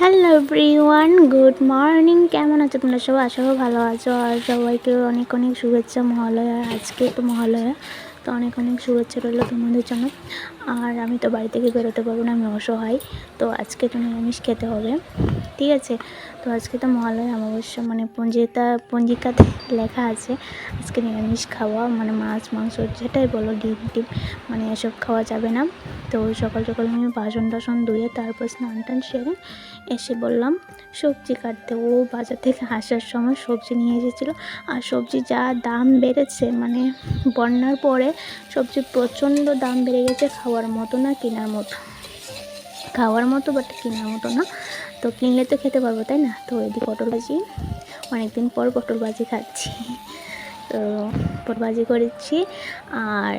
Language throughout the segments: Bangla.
হ্যালো এভরিওয়ান গুড মর্নিং কেমন আছো তোমরা সবাই? আশা করি ভালো আছো আর সবাইকে অনেক অনেক শুভেচ্ছা মহালয়া। আজকে তো মহালয়া, তো অনেক অনেক শুভেচ্ছা রইল তোমাদের জন্য। আর আমি তো বাড়ি থেকে বেরোতে পারব না, আমি অসহায়। তো আজকে তো নিরামিষ খেতে হবে। ঠিক আছে? তো আজকে তো মহালয় অমাবস্যা মানে পঞ্জিকা পঞ্জিকাতে লেখা আছে, আজকে নিরামিষ খাওয়া মানে মাছ, মাংস, যেটাই বলো, ডিম, টিম মানে এসব খাওয়া যাবে না। তো সকাল সকাল আমি বাসন টাসন ধুয়ে, তারপর স্নান টান সেরে এসে বললাম, সবজি কাটতে। ও বাজার থেকে আসার সময় সবজি নিয়ে এসেছিল। আর সবজি যা দাম বেড়েছে মানে বন্যার পরে সবজি প্রচণ্ড দাম বেড়ে গেছে, খাওয়ার মতো না, কেনার মতো। খাওয়ার মতো বাট কেনার মতো না। তো কিনলে তো খেতে পারব, তাই না? তো এদিকে পটল ভাজি। অনেকদিন পর পটল ভাজি খাচ্ছি। তো পটল ভাজি করেছি আর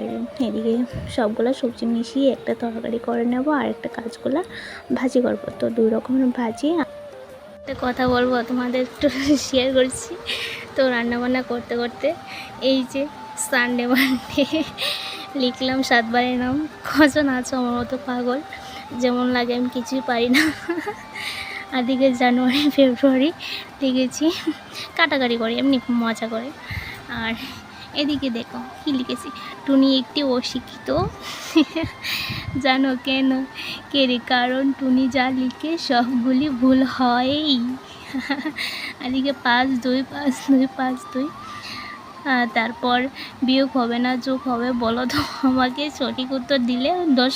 এদিকে সবগুলো সবজি মিশিয়ে একটা তরকারি করে নেব আর একটা কাঁচকলা ভাজি করব। তো দুই রকমের ভাজি। একটা কথা বলব, তোমাদের একটু শেয়ার করছি। তো রান্নাবান্না করতে করতে এই যে সানডে মানডে লিখলাম সাতবারের নাম কজন আছো আমার মতো পাগল? যেমন লাগে, আমি কিছুই পারি না। আদিকে জানুয়ারি, ফেব্রুয়ারি লিখেছি কাটাকাটি করি, এমনি মজা করে। আর এদিকে দেখো, কী লিখেছি? টুনি একটি অশিক্ষিত। জানো কেন? কে রে কারণ? টুনি যা লিখে সবগুলি ভুল হয়ই। এদিকে পাঁচ দুই পাঁচ দুই পাঁচ দুই। তারপর, বিয়োগ হবে না, যোগ হবে, বলো তো আমাকে সঠিক উত্তর দিলে দশ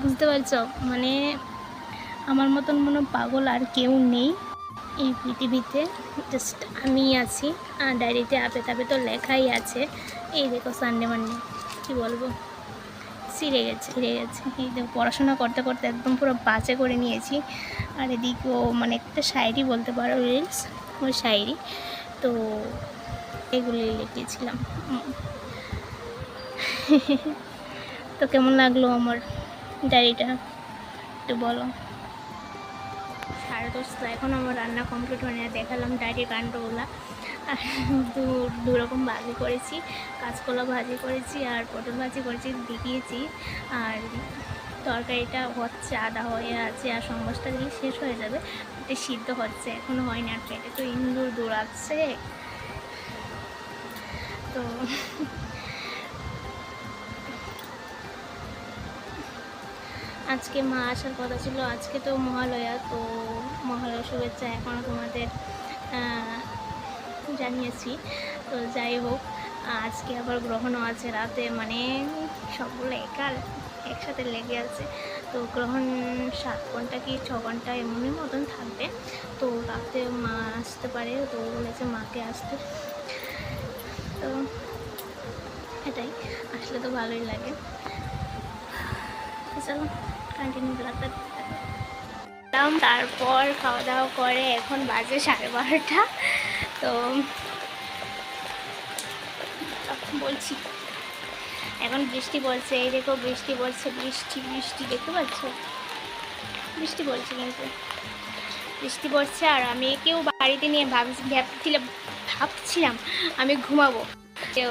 বুঝতে পারছ? মানে আমার মতন মনে পাগল আর কেউ নেই এই পৃথিবীতে। জাস্ট আমি আছি, আর ডায়েরিতে আপে তাপে তো লেখাই আছে। এই দেখো সানডে মানডে কী বলব? ছিঁড়ে গেছে ছিঁড়ে গেছে। এই দেখো, পড়াশোনা করতে করতে একদম পুরো বাজে করে নিয়েছি। আর এদিকেও মানে একটা শায়েরি বলতে পারো রিলস ওই শায়েরি। তো এগুলি লিখেছিলাম। তো কেমন লাগল আমার? ডায়েরিটা একটু বলো। সাড়ে দশটা এখন আমার রান্না কমপ্লিট হয় না দেখালাম ডায়েরি কাণ্ডগুলা। আর দু দু রকম ভাজি করেছি, কাঁচকলা ভাজি করেছি, আর পটল ভাজি করেছি, দেখিয়েছি। আর তরকারিটা হচ্ছে আদা হয়ে আছে, আর সম্বাসটা দিলে শেষ হয়ে যাবে। এটা সিদ্ধ হচ্ছে এখনও হয়নি, আর পেটে তো ইন্দুর দৌড়াচ্ছে তো আজকে মা আসার কথা ছিল। আজকে তো মহালয়া তো মহালয়া শুভেচ্ছা এখনও তোমাদের জানিয়েছি। তো যাই হোক, আজকে আবার গ্রহণও আছে রাতে মানে সবগুলো একাল, একসাথে লেগে আছে। তো গ্রহণ সাত ঘণ্টা কি ছ ঘণ্টা এমনই মতন থাকবে। তো রাতে মা আসতে পারে, তো বলেছে মাকে আসতে। তো এটাই, আসলে তো ভালোই লাগে। চলো। কন্টিনিউ ব্লগটা তারপর খাওয়া দাওয়া করে এখন বাজে সাড়ে বারোটা। তো বলছি, এখন বৃষ্টি পড়ছে এই দেখো বৃষ্টি পড়ছে বৃষ্টি বৃষ্টি, দেখতে পাচ্ছ? বৃষ্টি পড়ছে কিন্তু। বৃষ্টি পড়ছে আর আমি কেউ বাড়িতে নিয়ে ভাব ভাবছিলাম ভাবছিলাম আমি ঘুমাবো। তো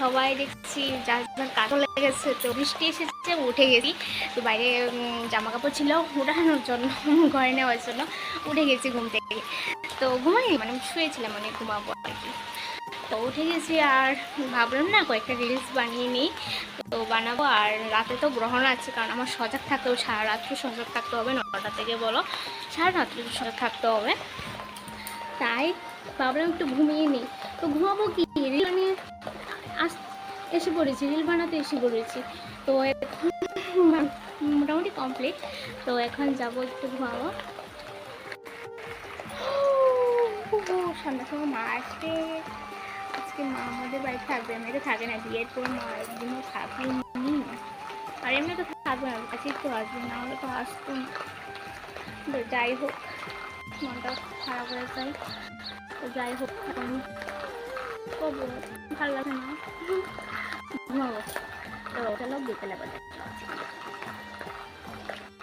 সবাই দেখছি যার যার কাজও লেগেছে, তো বৃষ্টি এসেছে উঠে গেছি। তো বাইরে জামা কাপড় ছিল উঠানোর জন্য, ঘরে নেওয়ার জন্য উঠে গেছি ঘুম থেকে। তো ঘুমাই মানে শুয়েছিলাম মানে ঘুমাবো আর কি। তো উঠে গেছি আর ভাবলাম না কয়েকটা রিলস বানিয়ে নিই। তো বানাবো, আর রাতে তো গ্রহণ আছে, কারণ আমার সজাগ থাকতে হবে, সারা রাত্রি সজাগ থাকতে হবে, নটা থেকে বলো, সারা রাত্রি সজাগ থাকতে হবে। তাই ভাবলাম একটু ঘুমিয়ে নিই। তো ঘুমাবো কি? রিল এসে পড়েছি রিল বানাতে এসে পড়েছি। তো এখন মোটামুটি কমপ্লিট তো এখন যাব একটু ঘুমাবো। সন্ধ্যার সময় মা আসবে। আজকে মা আমাদের বাড়ি থাকবে এমনিতে থাকে না, বিয়ের পর মা একদিনও থাকেনি আর এমনি তো থাকবে না কাছে একটু আসবে, না হলে তো আসতো তো যাই হোক, মনটা খারাপ হয়ে যায়। তো যাই হোক ভালো লাগে না। ঘুমাবো তো চলো বিকেলে কথা